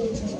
Gracias.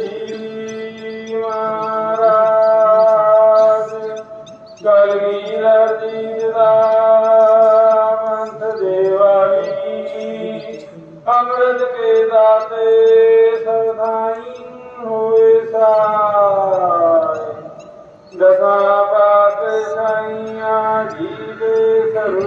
जी मीर जी रामंत देवी अमृत केताई हुसा साईं आ जी सरू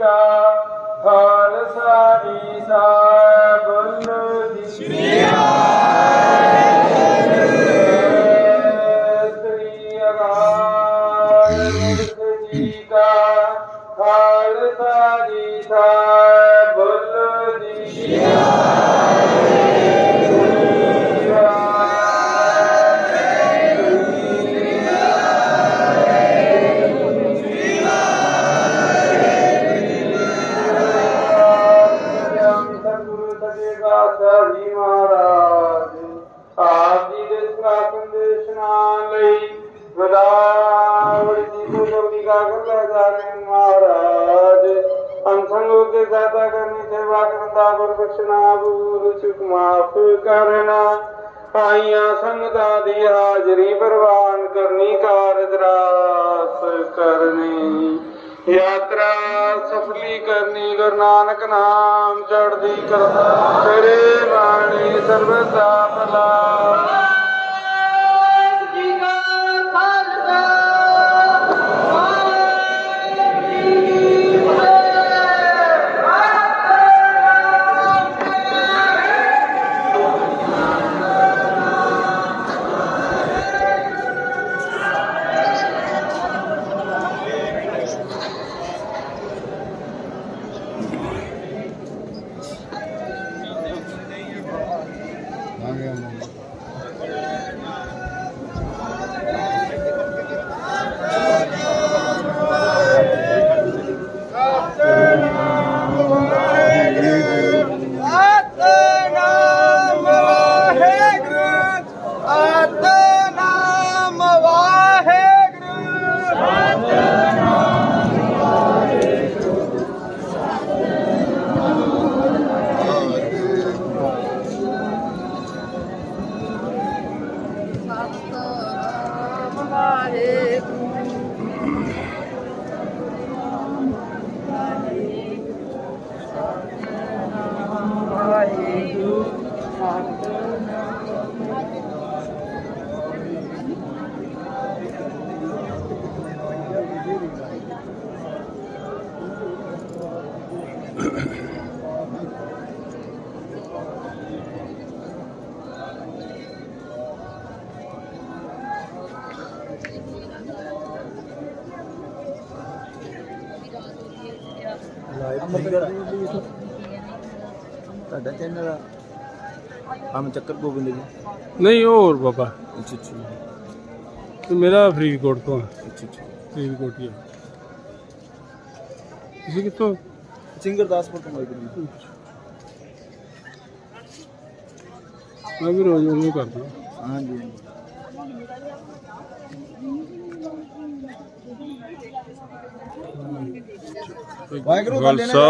Krishna, ਮਹਾਰਾਜ। ਅੰਸੰਗੋ ਕੇ ਦਾਤਾ ਕਰਨੀ ਸੇਵਾ ਕਰਦਾ ਬਖਸ਼ਣਾ ਬੂਰ ਚੁਕ ਕਰਨਾ। ਆਈਆਂ ਸੰਗਤਾਂ ਦੀ ਹਾਜ਼ਰੀ ਪ੍ਰਵਾਨ ਕਰਨੀ ਕਾਰਜਰਾਸ ਕਰਨੀ। ਯਾਤਰਾ ਸਫਲੀ ਕਰਨੀ, ਗੁਰੂ ਨਾਨਕ ਨਾਮ ਚੜਦੀ ਕਰਦਾ ਤੇਰੇ ਬਾਣੀ ਸਰਬਤਾ ਤੁਹਾਡਾ ਚੈਨਲ ਹਮ ਚੱਕਰ ਗੋਬਿੰਦ ਜੀ। ਨਹੀਂ ਹੋਰ ਬਾਬਾ। ਅੱਛਾ ਅੱਛਾ। ਤੇ ਮੇਰਾ ਫਰੀਦਕੋਟ ਤੋਂ ਆ, ਅੱਛਾ ਅੱਛਾ। ਫਰੀਦਕੋਟ ਹੀ ਆ। ਤੁਸੀਂ ਕਿੱਥੋਂ? ਸਿੰਗਰ ਦਾਸਪੁਰ ਤੋਂ ਵਾਹਿਗੁਰੂ ਜੀ। ਮੈਂ ਵੀ ਰੋਜ਼ ਉਹਨੂੰ ਕਰਦਾ। ਹਾਂਜੀ। ਵਾਹਿਗੁਰੂ ਖਾਲਸਾ